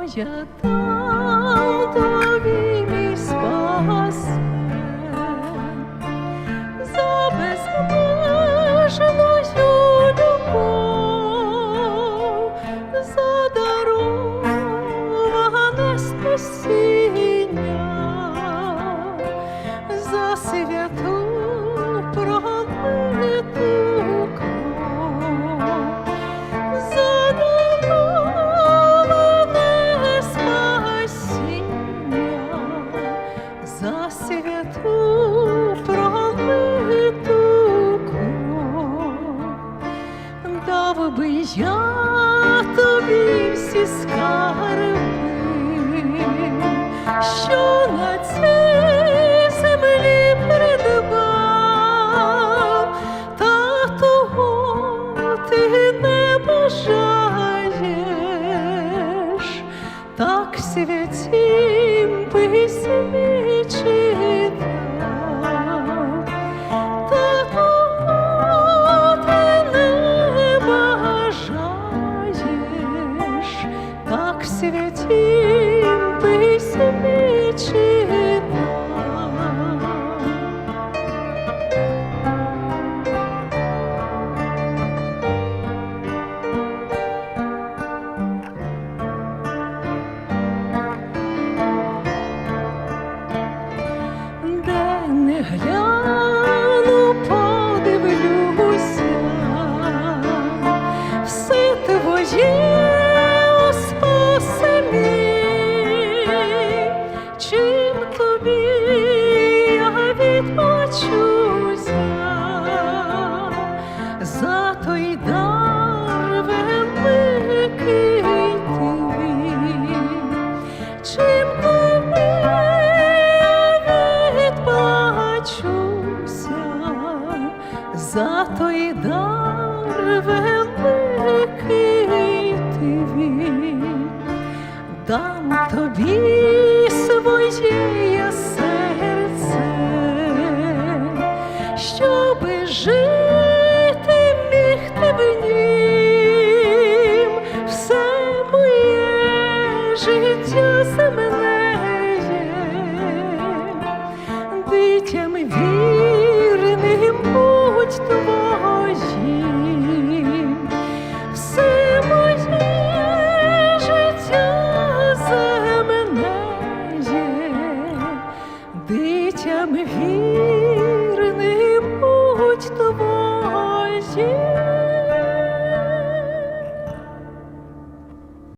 дам тобі мій спасе. За безмежною любов, за дароване спасіння, за святу пролиту за святу пролиту кров, дав би я тобі всі скарби, що на цій землі придбав, та того ти не бажаєш, так святім письмі 去 Yeah. Дам тобі своє серце, щоби жити міг ти в нім, все моє життя землеє, дитям вірним будь твоїм, see.